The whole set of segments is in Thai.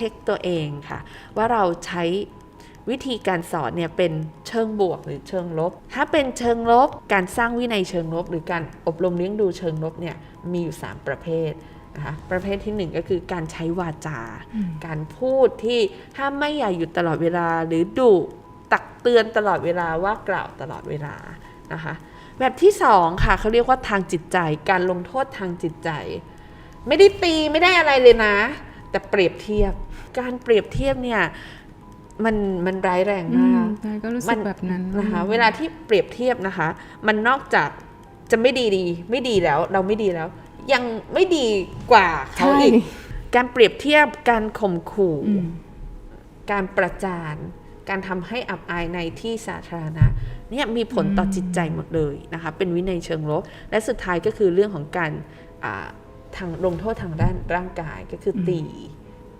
ช็คตัวเองค่ะ ว่าเราใช้วิธีการสอนเนี่ยเป็นเชิงบวกหรือเชิงลบ ถ้าเป็นเชิงลบ การสร้างวินัยเชิงลบ หรือการอบรมเลี้ยงดูเชิงลบเนี่ยมีอยู่ 3 ประเภทนะคะประเภทที่ 1 ก็คือการใช้วาจา การพูดที่ห้ามไม่อย่าหยุดตลอดเวลา หรือดุตักเตือนตลอดเวลาว่ากล่าวตลอดเวลานะคะแบบที่สองค่ะเขาเรียกว่าทางจิตใจ การลงโทษทางจิตใจ ไม่ได้ตีไม่ได้อะไรเลยนะ แต่เปรียบเทียบ การเปรียบเทียบเนี่ยมันมันร้ายแรงอืมามกใช่ก็รู้มัสึกแบบนั้นนะคะ เวลาที่เปรียบเทียบนะคะ มันนอกจากจะไม่ดีดี ไม่ดีแล้ว เราไม่ดีแล้ว ยังไม่ดีกว่าเขาใช่อีก การเปรียบเทียบการข่มขู่อืมการประจาน การทำให้อับอายในที่สาธารณะเนี่ยมีผลต่อจิตใจหมดเลยนะคะ เป็นวินัยเชิงลบและสุดท้ายก็คือเรื่องของการอ่าทางลงโทษทางด้านร่างกายก็คือตี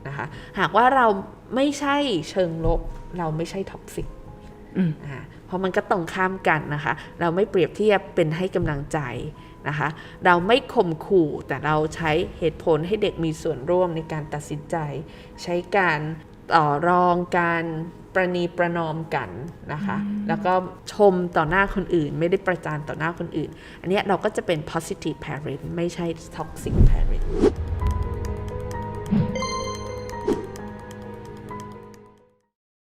นะคะหากว่าเราไม่ใช่เชิงลบ เราไม่ใช่ท็อกซิกอืมอ่าเพราะมันก็ตรงข้ามกันนะคะ เราไม่เปรียบเทียบเป็นให้กำลังใจนะคะ เราไม่ข่มขู่แต่เราใช้เหตุผลให้เด็กมีส่วนร่วมในการตัดสินใจ ใช้การต่อรองการประนีประนอมกันนะคะ แล้วก็ชมต่อหน้าคนอื่น ไม่ได้ประจานต่อหน้าคนอื่น อันเนี้ยเราก็จะเป็น positive parent ไม่ใช่ toxic parent